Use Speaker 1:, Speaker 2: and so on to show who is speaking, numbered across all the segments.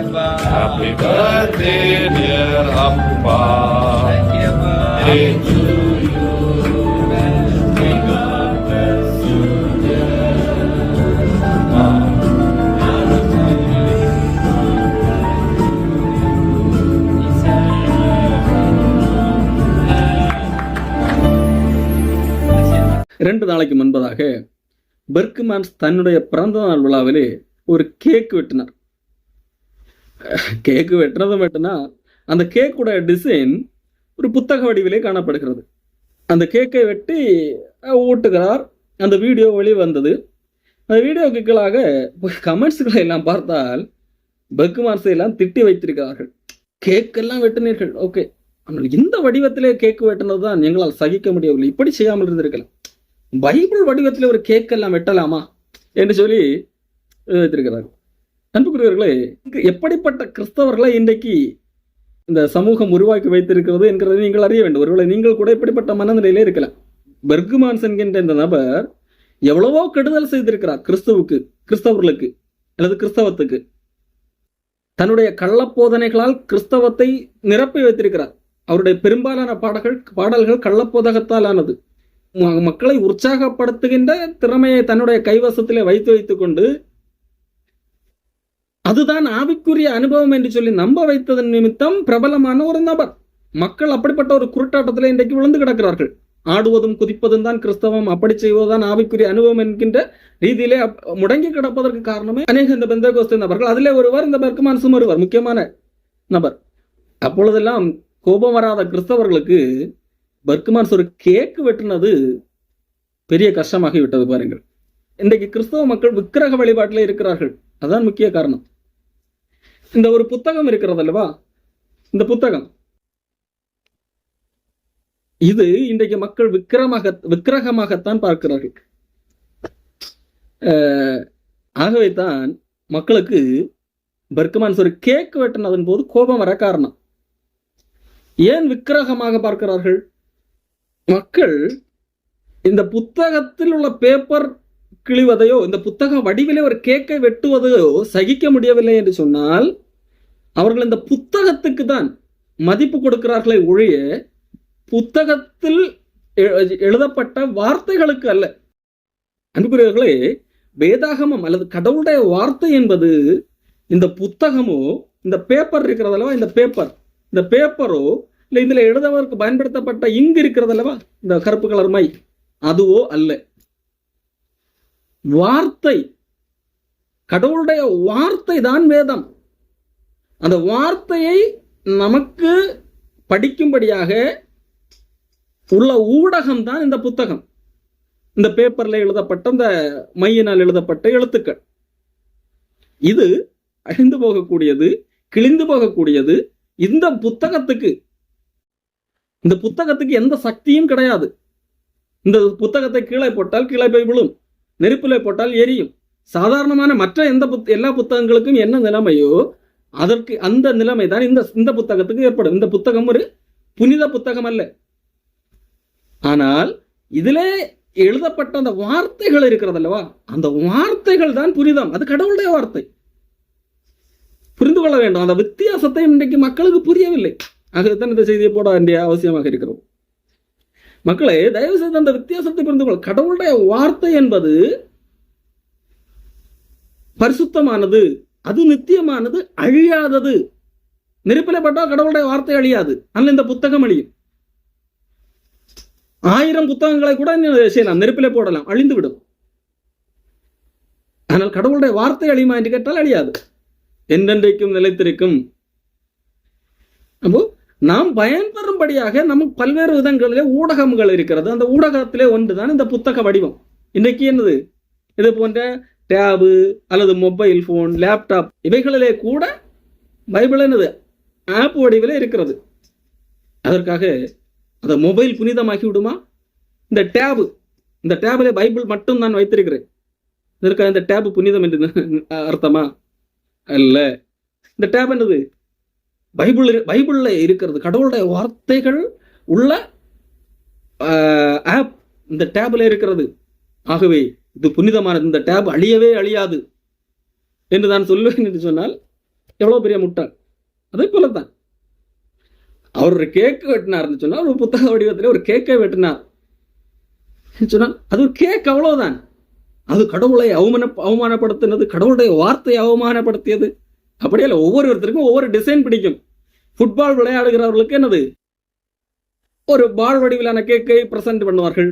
Speaker 1: அப்பா
Speaker 2: Happy birthday, dear Appa.
Speaker 1: Thank you, அப்பா.
Speaker 2: Appa.
Speaker 3: இரண்டு நாளைக்கு முன்பதாக பெர்க்மான்ஸ் தன்னுடைய பிறந்த நாள் விழாவிலே ஒரு கேக் வெட்டினார் கேக்கு வெட்டினது வெட்டினா அந்த கேக்குடைய டிசைன் ஒரு புத்தக வடிவிலே காணப்படுகிறது. அந்த கேக்கை வெட்டி ஓட்டுகிறார். அந்த வீடியோ வெளிவந்தது. அந்த வீடியோக்கு கீழாக கமெண்ட்ஸ்களை எல்லாம் பார்த்தால் பக்குமார்ஸை எல்லாம் திட்டி வைத்திருக்கிறார்கள். கேக்கெல்லாம் வெட்டினீர்கள். ஓகே ஆனால் இந்த வடிவத்திலே கேக்கு வெட்டினது தான் எங்களால் சகிக்க முடியவில்லை. இப்படி செய்யாமல் இருந்திருக்கலாம். பைபிள் வடிவத்தில் ஒரு கேக் எல்லாம் வெட்டலாமா? என்று சொல்லி வைத்திருக்கிறார்கள் அன்புக்குரியவர்களே எப்படிப்பட்ட கிறிஸ்தவர்களை இன்றைக்கு இந்த சமூகம் உருவாக்கி வைத்திருக்கிறது என்கிறதை நீங்கள் அறிய வேண்டும். ஒருவேளை நீங்கள் கூட இப்படிப்பட்ட மனநிலையிலே இருக்கலாம். பெர்குமான்ஸ் என்கின்ற இந்த நபர் எவ்வளவோ கெடுதல் செய்திருக்கிறார் கிறிஸ்துவுக்கு கிறிஸ்தவர்களுக்கு அல்லது கிறிஸ்தவத்துக்கு. தன்னுடைய கள்ளப்போதனைகளால் கிறிஸ்தவத்தை நிரப்பி வைத்திருக்கிறார். அவருடைய பெரும்பாலான பாடல்கள் பாடல்கள் கள்ளப்போதகத்தால் ஆனது மக்களை உற்சாகப்படுத்துகின்ற திறமையை தன்னுடைய கைவசத்திலே வைத்து வைத்துக் கொண்டு அதுதான் ஆவிக்குரிய அனுபவம் என்று சொல்லி நம்ப வைத்ததன் நிமித்தம் பிரபலமான ஒரு நபர். மக்கள் அப்படிப்பட்ட ஒரு குருட்டாட்டத்தில் இன்றைக்கு விழுந்து கிடக்கிறார்கள். ஆடுவதும் குதிப்பதும் தான் கிறிஸ்தவம். அப்படி செய்வதுதான் ஆவிக்குரிய அனுபவம் என்கின்ற ரீதியிலே முடங்கி கிடப்பதற்கு காரணமே அநேக இந்த பெந்தகோஸ்து நபர்கள். அதிலே ஒருவர் இந்த பெர்க்குமான் ஒருவர் முக்கியமான நபர். அப்பொழுதெல்லாம் கோபம் வராத கிறிஸ்தவர்களுக்கு பர்க்குமான்ஸ் ஒரு கேக்கு வெட்டினது பெரிய கஷ்டமாகி விட்டது பாருங்கள். இன்றைக்கு கிறிஸ்தவ மக்கள் விக்கிரக வழிபாட்டில் இருக்கிறார்கள். அதான் முக்கிய காரணம். இந்த ஒரு புத்தகம் இருக்கிறது அல்லவா? இந்த புத்தகம். இது இன்றைக்கு மக்கள் விக்கிரமாக விக்கிரகமாகத்தான் பார்க்கிறார்கள். ஆகவே தான் மக்களுக்கு பர்கமான்ஸ் ஒரு கேக் வெட்டினதன் போது கோபம் வர காரணம். ஏன் விக்கிரகமாக பார்க்கிறார்கள்? மக்கள் இந்த புத்தகத்தில் உள்ள பேப்பர் கிழிவதையோ இந்த புத்தக வடிவிலே ஒரு கேக்கை வெட்டுவதையோ சகிக்க முடியவில்லை என்று சொன்னால் அவர்கள் இந்த புத்தகத்துக்கு தான் மதிப்பு கொடுக்கிறார்களே ஒழிய புத்தகத்தில் எழுதப்பட்ட வார்த்தைகளுக்கு அல்ல. அன்புக்குரியவர்களே வேதாகமம் அல்லது கடவுளுடைய வார்த்தை என்பது இந்த புத்தகமோ இந்த பேப்பர் இருக்கிறதல்லவா இந்த பேப்பர் இந்த பேப்பரோ இல்லை இதில் எழுதவதற்கு பயன்படுத்தப்பட்ட இங்கு இருக்கிறது அல்லவா? இந்த கருப்பு கலர் மை. அதுவோ அல்ல. வார்த்தை கடவுளுடைய வார்த்தை தான் வேதம். அந்த வார்த்தையை நமக்கு படிக்கும்படியாக உள்ள ஊடகம் தான் இந்த புத்தகம். இந்த பேப்பர்ல எழுதப்பட்ட இந்த மையினால் எழுதப்பட்ட எழுத்துக்கள். இது அழிந்து போகக்கூடியது கிழிந்து போகக்கூடியது இந்த புத்தகத்துக்கு. இந்த புத்தகத்துக்கு எந்த சக்தியும் கிடையாது. இந்த புத்தகத்தை கீழே போட்டால் கீழே போய் விழும். நெருப்பிலே போட்டால் எரியும். சாதாரணமான மற்ற எந்த புத் எல்லா புத்தகங்களுக்கும் என்ன நிலைமையோ அதற்கு அந்த நிலைமை தான் இந்த இந்த புத்தகத்துக்கு ஏற்படும். இந்த புத்தகம் ஒரு புனித புத்தகம் அல்ல. ஆனால் இதிலே எழுதப்பட்ட அந்த வார்த்தைகள் இருக்கிறது அல்லவா? அந்த வார்த்தைகள் தான் புனிதம். அது கடவுளுடைய வார்த்தை. புரிந்து கொள்ள வேண்டும். அந்த வித்தியாசத்தை இன்றைக்கு மக்களுக்கு புரியவில்லை. ஆகத்தான் இந்த செய்தியை போட வேண்டிய அவசியமாக இருக்கிறது. மக்களே தயவு செய்து அந்த வித்தியாசத்தை புரிந்து கொள்ள கடவுளுடைய வார்த்தை என்பது பரிசுத்தமானது. அது நித்தியமானது அழியாதது. நெருப்பிலே பட்டால் கடவுளுடைய வார்த்தை அழியாது. ஆனால் இந்த புத்தகம் அழியும். ஆயிரம் புத்தகங்களை கூட செய்யலாம். நெருப்பிலே போடலாம். அழிந்து விடும். ஆனால் கடவுளுடைய வார்த்தை அழியுமா என்று கேட்டால் அழியாது. என்றென்றைக்கும் நிலைத்திருக்கும். அப்போ நாம் பயன்பெறும்படியாக நமக்கு பல்வேறு விதங்களிலே ஊடகங்கள் இருக்கிறது. அந்த ஊடகத்திலே ஒன்றுதான் இந்த புத்தக வடிவம். இன்னைக்கு என்னது? இது போன்ற டேபு அல்லது மொபைல் ஃபோன் லேப்டாப் இவைகளிலே கூட பைபிள் என்னது? ஆப் வடிவில் இருக்கிறது. அதற்காக அந்த மொபைல் புனிதமாகி விடுமா இந்த டேபு இந்த டேபில் பைபிள் மட்டும் நான் வைத்திருக்கிறேன். இதற்காக இந்த டேபு புனிதம் என்று அர்த்தமா? அல்ல. இந்த டேப் என்னது? பைபிள் பைபிளில் இருக்கிறது. கடவுளுடைய வார்த்தைகள் உள்ள ஆப் இந்த டேபில் இருக்கிறது. ஆகவே இது புனிதமானது இந்த டேப் அழியவே அழியாது என்று நான் சொல்லுவேன் என்று சொன்னால் எவ்வளவு பெரிய முட்டாள். அதே போலத்தான். அவர் ஒரு கேக்கு வெட்டினார்னு சொன்னால் ஒரு புத்தக வடிவத்தில் ஒரு கேக்கை வெட்டினார் சொன்னால் அது ஒரு கேக் அவ்வளவுதான். அது கடவுளை அவமான அவமானப்படுத்தினது கடவுளுடைய வார்த்தையை அவமானப்படுத்தியது. அப்படியே இல்லை ஒவ்வொருத்தருக்கும் ஒவ்வொரு டிசைன் பிடிக்கும். ஃபுட்பால் விளையாடுகிறவர்களுக்கு என்னது? ஒரு பால் வடிவிலான கேக்கை பிரசன்ட் பண்ணுவார்கள்.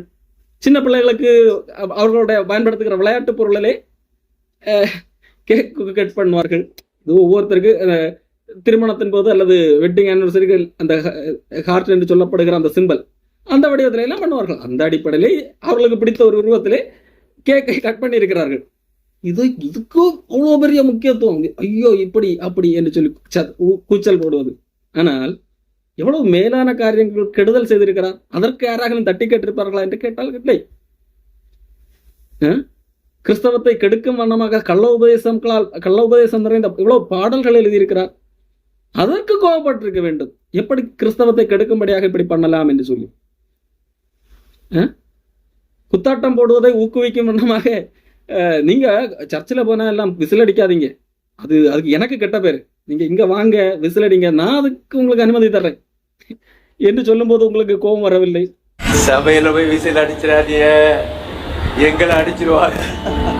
Speaker 3: சின்ன பிள்ளைகளுக்கு அவர்களுடைய பயன்படுத்துகிற விளையாட்டு பொருளிலே கேக் கட் பண்ணுவார்கள். இது ஒவ்வொருத்தருக்கு திருமணத்தின் போது அல்லது வெட்டிங் ஆனிவர்சரிகள் அந்த ஹார்ட் என்று சொல்லப்படுகிற அந்த சிம்பல் அந்த வடிவத்தில எல்லாம் பண்ணுவார்கள். அந்த அடிப்படையிலே அவர்களுக்கு பிடித்த ஒரு உருவத்திலே கேக்கை கட் பண்ணி இருக்கிறார்கள் இது இதுக்கும் அவ்வளோ பெரிய முக்கியத்துவம். ஐயோ இப்படி அப்படி என்று சொல்லி ச- கூச்சல் போடுவது. ஆனால் எவ்வளவு மேலான காரியங்கள் கெடுதல் செய்திருக்கிறார்? அதற்கு யாராக தட்டி கேட்டிருப்பார்களா என்று கேட்டால் இல்லை. கிறிஸ்தவத்தை கெடுக்கும் வண்ணமாக கள்ள உபதேசங்களால் கள்ள உபதேசம் நிறைந்த இவ்வளவு பாடல்கள் எழுதியிருக்கிறார்? அதற்கு கோபப்பட்டிருக்க வேண்டும். எப்படி கிறிஸ்தவத்தை கெடுக்கும்படியாக இப்படி பண்ணலாம் என்று சொல்லி. குத்தாட்டம் போடுவதை ஊக்குவிக்கும் வண்ணமாக நீங்க சர்ச்சில் போனா எல்லாம் விசில் அடிக்காதீங்க. அது அதுக்கு எனக்கு கெட்ட பேர். நீங்க இங்க வாங்க விசில் அடிங்க. நான் அதுக்கு உங்களுக்கு அனுமதி தர்றேன். என்று சொல்லும்போது உங்களுக்கு கோபம் வரவில்லை?
Speaker 1: சபையில போய் விசில் அடிச்சிடாதீங்க. எங்களை அடிச்சிருவாங்க.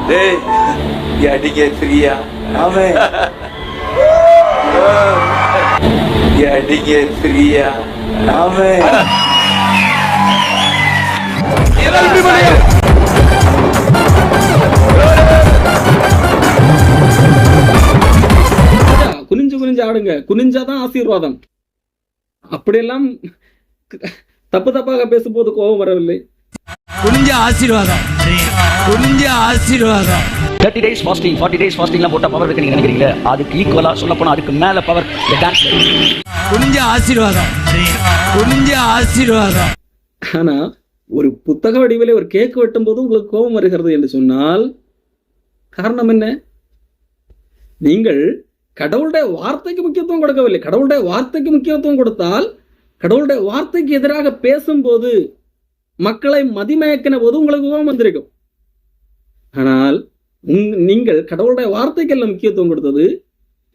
Speaker 1: டேய் அடிக்க ஃப்ரீயா? அடிக்க ஃப்ரீயா?
Speaker 4: ஆமென்.
Speaker 3: குனிஞ்சு குனிஞ்சு ஆடுங்க. குனிஞ்சாதான் ஆசீர்வாதம். அப்படியெல்லாம் தப்பு தப்பாக பேசும்போது கோபம் வரவில்லை.
Speaker 4: குனிஞ்ச ஆசீர்வாதம். குனிஞ்ச ஆசீர்வாதம்.
Speaker 5: Thirty days fasting forty days ஃபாஸ்டிங்லாம் போட்டால் பவர் இருக்கு நீங்க நினைக்கிறீங்க அதுக்கு ஈக்குவலாக சொல்ல போனால் அதுக்கு மேலே பவர் டான்ஸ்
Speaker 4: குனிஞ்ச ஆசீர்வாதம். குனிஞ்ச ஆசீர்வாதம்.
Speaker 3: ஆனா ஒரு புத்தக வடிவிலே ஒரு கேக் வெட்டும் போது உங்களுக்கு கோபம் வருகிறது என்று சொன்னால் காரணம் என்ன? நீங்கள் கடவுளுடைய வார்த்தைக்கு முக்கியத்துவம் கொடுக்கவில்லை. கடவுளுடைய வார்த்தைக்கு முக்கியத்துவம் கொடுத்தால் கடவுளுடைய வார்த்தைக்கு எதிராக பேசும்போது மக்களை மதிமயக்கின போது உங்களுக்கு கோபம் வந்திருக்கும். ஆனால் நீங்கள் கடவுளுடைய வார்த்தைக்கெல்லாம் முக்கியத்துவம் கொடுத்தது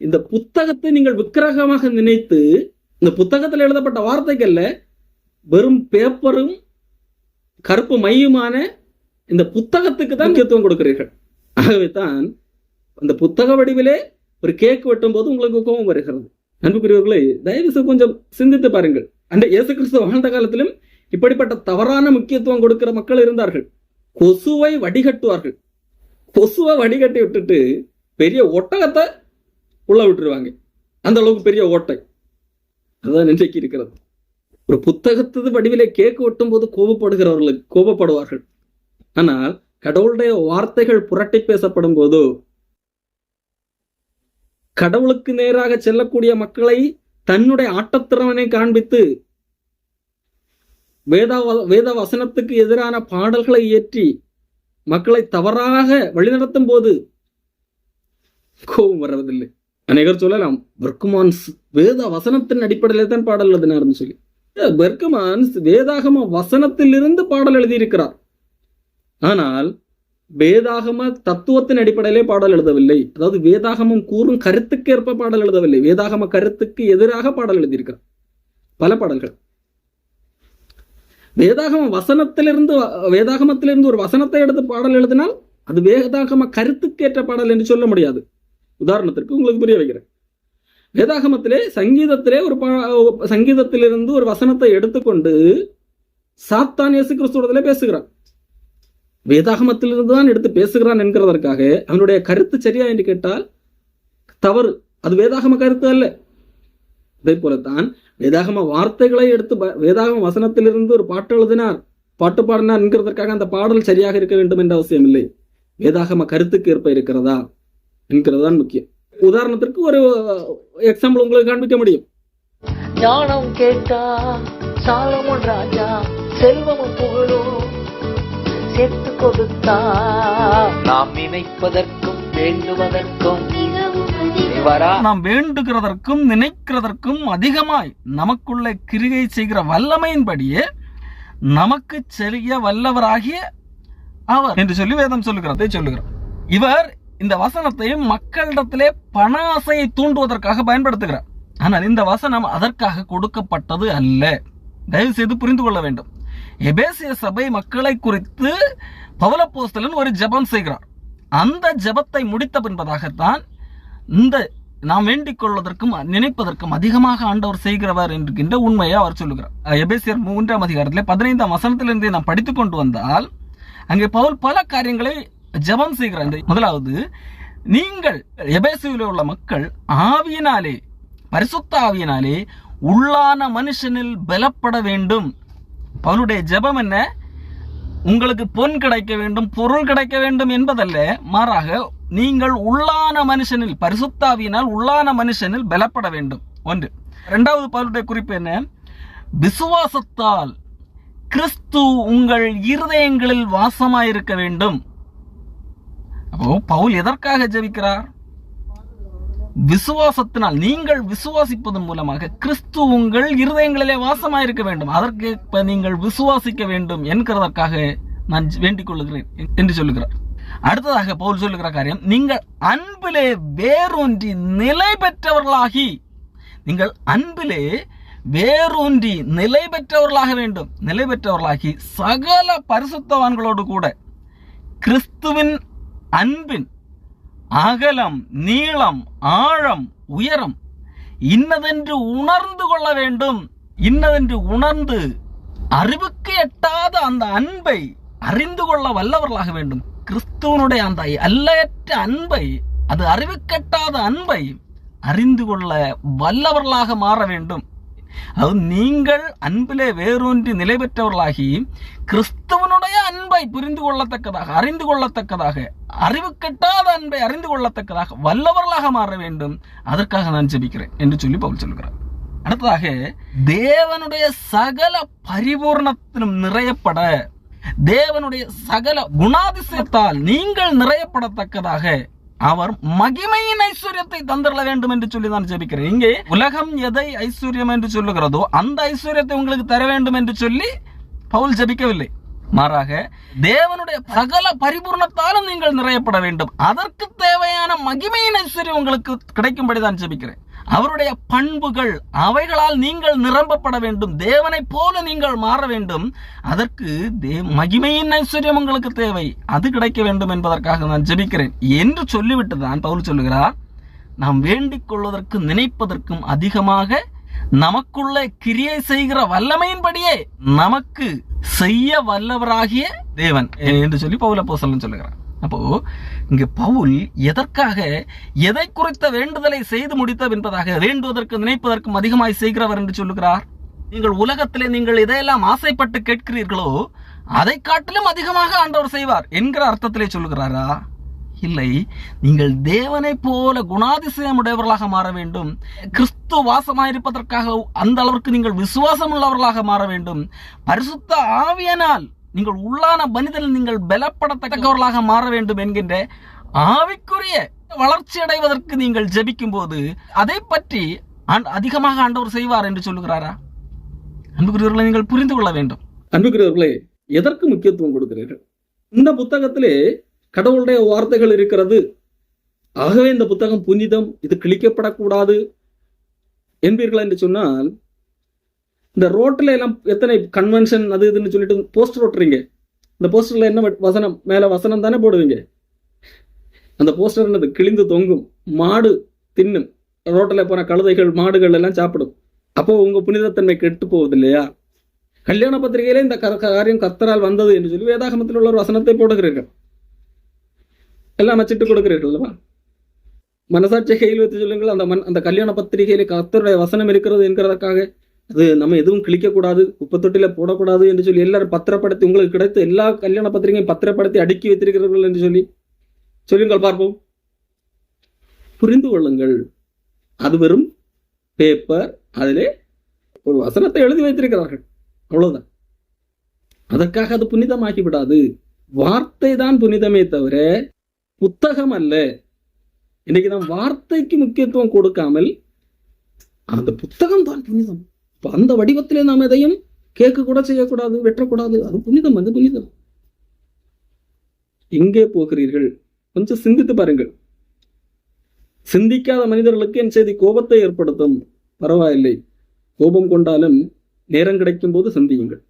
Speaker 3: இந்த புத்தகத்தை நீங்கள் விக்கிரகமாக நினைத்து இந்த புத்தகத்தில் எழுதப்பட்ட வார்த்தைகள்ல வெறும் பேப்பரும் கருப்பு மையுமான இந்த புத்தகத்துக்கு தான் முக்கியத்துவம் கொடுக்கிறீர்கள். ஆகவே தான் அந்த புத்தக வடிவிலே ஒரு கேக் வெட்டும் போது உங்களுக்கு கோபம் வருகிறது. அன்புக்குரியவர்களை தயவு செய்து கொஞ்சம் சிந்தித்து பாருங்கள். அந்த இயேசு கிறிஸ்து வாழ்ந்த காலத்திலும் இப்படிப்பட்ட தவறான முக்கியத்துவம் கொடுக்கிற மக்கள் இருந்தார்கள். கொசுவை வடிகட்டுவார்கள். கொசுவை வடிகட்டி விட்டுட்டு பெரிய ஒட்டகத்தை உள்ள விட்டுருவாங்க. அந்த அளவுக்கு பெரிய ஓட்டை. அதுதான் இன்றைக்கு இருக்கிறது. ஒரு புத்தகத்தது வடிவிலே கேக் வெட்டும் போது கோபப்படுகிறவர்களுக்கு கோபப்படுவார்கள். ஆனால் கடவுளுடைய வார்த்தைகள் புரட்டி பேசப்படும் போதோ கடவுளுக்கு நேராக செல்லக்கூடிய மக்களை தன்னுடைய ஆட்டத்திறவனை காண்பித்து வேத வேத வசனத்துக்கு எதிரான பாடல்களை இயற்றி மக்களை தவறாக வழிநடத்தும் போது கோபம் வர்றதில்லை. அநேகர் சொல்லலாம் பெர்குமான்ஸ் வேத வசனத்தின் அடிப்படையில தான் பாடல் எழுதினார்னு சொல்லி. பெர்குமான்ஸ் வேதாகம வசனத்திலிருந்து பாடல் எழுதியிருக்கிறார். ஆனால் வேதாகம தத்துவத்தின் அடிப்படையிலே பாடல் எழுதவில்லை. அதாவது வேதாகமம் கூறும் கருத்துக்கேற்ப பாடல் எழுதவில்லை. வேதாகம கருத்துக்கு எதிராக பாடல் எழுதியிருக்கிறார். பல பாடல்கள். வேதாகம வசனத்திலிருந்து வேதாகமத்திலிருந்து ஒரு வசனத்தை எடுத்து பாடல் எழுதினால் அது வேதாகம கருத்துக்கேற்ற பாடல் என்று சொல்ல முடியாது. உதாரணத்திற்கு உங்களுக்கு புரிய வைக்கிறேன். வேதாகமத்திலே சங்கீதத்திலே ஒரு பா- சங்கீதத்திலிருந்து ஒரு வசனத்தை எடுத்துக்கொண்டு சாத்தான் இயேசு கிறிஸ்துவத்திலே பேசுகிறான் வேதாகமத்திலிருந்து தான் எடுத்து பேசுகிறான் என்கிறதற்காக அவனுடைய கருத்து சரியா என்று கேட்டால் தவறு. அது வேதாகம கருத்து அல்ல. அதே போலத்தான் வேதாகம வார்த்தைகளை எடுத்து வேதாகம வசனத்திலிருந்து ஒரு பாட்டு எழுதினார். பாட்டு பாடினார் என்கிறதற்காக அந்த பாடல் சரியாக இருக்க வேண்டும் என்ற அவசியம் இல்லை. வேதாகம கருத்துக்கு ஏற்ப இருக்கிறதா என்கிறதுதான் முக்கியம். உதாரணத்திற்கு ஒரு எக்ஸாம்பிள் உங்களுக்கு காண்பிக்க முடியும்.
Speaker 6: ஞானம் கேட்டா ராஜா செல்வம் புகழும். சேர்த்து கொடுத்தா நாம் நினைப்பதற்கும் வேண்டுவதற்கும்
Speaker 3: நாம் வேண்டுகிறதற்கும் நினைக்கிறதற்கும் அதிகமாய் நமக்குள்ளே கிரிகை செய்கிற வல்லமையின்படியே நமக்கு செய்ய வல்லவராகிய அவர் என்று சொல்லி வேதம் சொல்லுகிறதை சொல்லுகிறார் இவர் இந்த வசனத்தை மக்களிடத்திலே பண ஆசையை தூண்டுவதற்காக பயன்படுத்துகிறார். ஆனால் இந்த வசனம் அதற்காக கொடுக்கப்பட்டது அல்ல. தயவு செய்து புரிந்து கொள்ள வேண்டும். எபேசிய சபை மக்களை குறித்து பவலப்போஸ்தலன் ஒரு ஜெபம் செய்கிறார். அந்த ஜெபத்தை முடித்த பின்பதாகத்தான் இந்த நாம் வேண்டிக் கொள்வதற்கும் நினைப்பதற்கும் அதிகமாக ஆண்டவர் செய்கிறவர் என்கின்ற உண்மையை அவர் சொல்லுகிறார். எபேசியர் மூன்றாம் அதிகாரத்தில் பதினைந்தாம் வசனத்திலிருந்தே நாம் படித்துக் கொண்டு வந்தால் அங்கே பவுல் பல காரியங்களை ஜெபம் செய்கிறார். இந்த முதலாவது நீங்கள் எபேசியில் உள்ள மக்கள் ஆவியினாலே பரிசுத்த ஆவியினாலே உள்ளான மனுஷனில் பலப்பட வேண்டும். பவுலுடைய ஜெபம் என்ன? உங்களுக்கு பொன் கிடைக்க வேண்டும் பொருள் கிடைக்க வேண்டும் என்பதல்ல மாறாக நீங்கள் உள்ளான மனுஷனில் பரிசுத்தாவியினால் உள்ளான மனுஷனில் பலப்பட வேண்டும். ஒன்று. இரண்டாவது பவுலுடைய குறிப்பு என்ன? விசுவாசத்தால் கிறிஸ்து உங்கள் இருதயங்களில் வாசமாயிருக்க வேண்டும். அப்போ பவுல் எதற்காக ஜெபிக்கிறார்? விசுவாசத்தினால் நீங்கள் விசுவாசிப்பதன் மூலமாக கிறிஸ்து உங்கள் இருதயங்களிலே வாசமாயிருக்க வேண்டும். அதற்கு இப்ப நீங்கள் விசுவாசிக்க வேண்டும் என்கிறதற்காக நான் வேண்டிக் கொள்ளுகிறேன் என்று சொல்லுகிறார். அடுத்ததாக பவுல் சொல்லுகிற காரியம் நீங்கள் அன்பிலே வேரூன்றி நிலை பெற்றவர்களாகி நீங்கள் அன்பிலே வேரூன்றி நிலை பெற்றவர்களாக வேண்டும். நிலை பெற்றவர்களாகி சகல பரிசுத்தவான்களோடு கூட கிறிஸ்துவின் அன்பின் அகலம் நீளம் ஆழம் உயரம் இன்னதென்று உணர்ந்து கொள்ள வேண்டும். இன்னதென்று உணர்ந்து அறிவுக்கு எட்டாத அந்த அன்பை அறிந்து கொள்ள வல்லவர்களாக வேண்டும். கிறிஸ்துவனுடைய அந்த அல்லையற்ற அன்பை அது அறிவுக்கெட்டாத அன்பை அறிந்து கொள்ள வல்லவர்களாக மாற வேண்டும். அது நீங்கள் அன்பிலே வேரூன்றி நிலை பெற்றவர்களாகி கிறிஸ்தவனுடைய அன்பை புரிந்து கொள்ளத்தக்கதாக அறிந்து கொள்ளத்தக்கதாக அறிவு கெட்டாத அன்பை அறிந்து கொள்ளத்தக்கதாக வல்லவர்களாக மாற வேண்டும். அதற்காக நான் ஜெபிக்கிறேன் என்று சொல்லி பவுல் சொல்கிறார் அடுத்ததாக தேவனுடைய சகல பரிபூர்ணத்திலும் நிறையப்பட தேவனுடைய சகல குணாதிசயத்தால் நீங்கள் நிறையப்படத்தக்கதாக அவர் மகிமையின் ஐஸ்வர்யத்தை தந்திரல வேண்டும் என்று சொல்லி நான் ஜெபிக்கிறேன் இங்கே உலகம் எதை ஐஸ்வர்யம் என்று சொல்லுகிறதோ அந்த ஐஸ்வர்யத்தை உங்களுக்கு தர வேண்டும் என்று சொல்லி பவுல் ஜெபிக்கவில்லை. மாறாக தேவனுடைய சகல பரிபூர்ணத்தாலும் நீங்கள் நிறையப்பட வேண்டும். அதற்கு தேவையான மகிமையின் ஐஸ்வர்யம் உங்களுக்கு கிடைக்கும்படி தான் ஜெபிக்கிறேன். அவருடைய பண்புகள் அவைகளால் நீங்கள் நிரம்பப்பட வேண்டும். தேவனை போல நீங்கள் மாற வேண்டும். அதற்கு தே மகிமையின் ஐஸ்வர்யம் உங்களுக்கு தேவை. அது கிடைக்க வேண்டும் என்பதற்காக நான் ஜெபிக்கிறேன். என்று சொல்லிவிட்டு தான் பவுல் சொல்லுகிறார் நாம் வேண்டிக் கொள்வதற்கு நினைப்பதற்கும் அதிகமாக நமக்குள்ள கிரியை செய்கிற வல்லமையின்படியே நமக்கு செய்ய வல்லவராகிய தேவன். என்று சொல்லி பவுல போசலன் சொல்லுகிறார். அப்போ இங்கு பவுல் எதற்காக எதை குறித்த வேண்டுதலை செய்து முடித்தது என்பதாக வேண்டுவதற்கு நினைப்பதற்கும் அதிகமாய் செய்கிறவர் என்று சொல்லுகிறார். நீங்கள் உலகத்திலே நீங்கள் இதையெல்லாம் ஆசைப்பட்டு கேட்கிறீர்களோ அதை காட்டிலும் அதிகமாக ஆண்டவர் செய்வார் என்கிற அர்த்தத்திலே சொல்லுகிறாரா? இல்லை. நீங்கள் தேவனை போல குணாதிசயம் உடையவர்களாக மாற வேண்டும். கிறிஸ்து வாசமாயிருப்பதற்காக அந்த அளவிற்கு நீங்கள் விசுவாசம் உள்ளவர்களாக மாற வேண்டும். பரிசுத்த ஆவியனால் நீங்கள் உள்ளான மனிதனில் நீங்கள் பலப்படத்தக்கவர்களாக மாற வேண்டும் என்கின்ற ஆவிக்குரிய வளர்ச்சி அடைவதற்கு நீங்கள் ஜபிக்கும் போது அதை பற்றி அதிகமாக ஆண்டவர் செய்வார் என்று சொல்லுகிறாரா? அன்புக்குரியவர்களை நீங்கள் புரிந்து கொள்ள வேண்டும்.
Speaker 7: அன்புக்குரியவர்களே எதற்கு முக்கியத்துவம் கொடுக்கிறீர்கள்? இந்த புத்தகத்திலே கடவுளுடைய வார்த்தைகள் இருக்கிறது. ஆகவே இந்த புத்தகம் புனிதம் இது கிழிக்கப்படக்கூடாது என்பீர்கள் என்று சொன்னால் இந்த ரோட்டில் எல்லாம் எத்தனை கன்வென்ஷன் அது இதுன்னு சொல்லிட்டு போஸ்டர் ஓட்டுறீங்க இந்த போஸ்டர்ல என்ன வசனம்? மேல வசனம் தானே போடுவீங்க. அந்த போஸ்டர் என்னது? கிழிந்து தொங்கும். மாடு தின்னும். ரோட்டில் போன கழுதைகள் மாடுகள் எல்லாம் சாப்பிடும். அப்போ உங்க புனிதத்தன்மை கெட்டு போகுது இல்லையா கல்யாண பத்திரிகையிலே இந்த காரியம் கர்த்தரால் வந்தது என்று சொல்லி வேதாகமத்தில் உள்ள ஒரு வசனத்தை போடுகிறீர்கள். எல்லாம் அச்சிட்டு கொடுக்கிறீர்கள் அல்லவா? மனசாட்சி கையில் வைத்து சொல்லுங்கள். அந்த மண் அந்த கல்யாண பத்திரிகையிலே கர்த்தருடைய வசனம் இருக்கிறது என்கிறதற்காக அது நம்ம எதுவும் கிழிக்கக்கூடாது குப்பத்தொட்டில போடக்கூடாது என்று சொல்லி எல்லாரும் பத்திரப்படுத்தி உங்களுக்கு கிடைத்த எல்லா கல்யாண பத்திரிகையும் பத்திரப்படுத்தி அடுக்கி வைத்திருக்கிறார்கள் என்று சொல்லி சொல்லுங்கள் பார்ப்போம். புரிந்து கொள்ளுங்கள். அது வெறும் பேப்பர் அதிலே ஒரு வசனத்தை எழுதி வைத்திருக்கிறார்கள். அவ்வளவுதான். அதற்காக அது புனிதமாகி விடாது வார்த்தை தான் புனிதமே தவிர புத்தகம் அல்ல. இன்னைக்கு நாம் வார்த்தைக்கு முக்கியத்துவம் கொடுக்காமல் அந்த புத்தகம் தான் புனிதம். இப்போ அந்த வடிவத்திலே நாம் எதையும் கேட்க கூட செய்யக்கூடாது வெட்டக்கூடாது அது புனிதம் அது புனிதம். எங்கே போகிறீர்கள்?
Speaker 3: கொஞ்சம் சிந்தித்து பாருங்கள். சிந்திக்காத மனிதர்களுக்கு என் செய்தி கோபத்தை ஏற்படுத்தும். பரவாயில்லை. கோபம் கொண்டாலும் நேரம் கிடைக்கும் போது சிந்தியுங்கள்.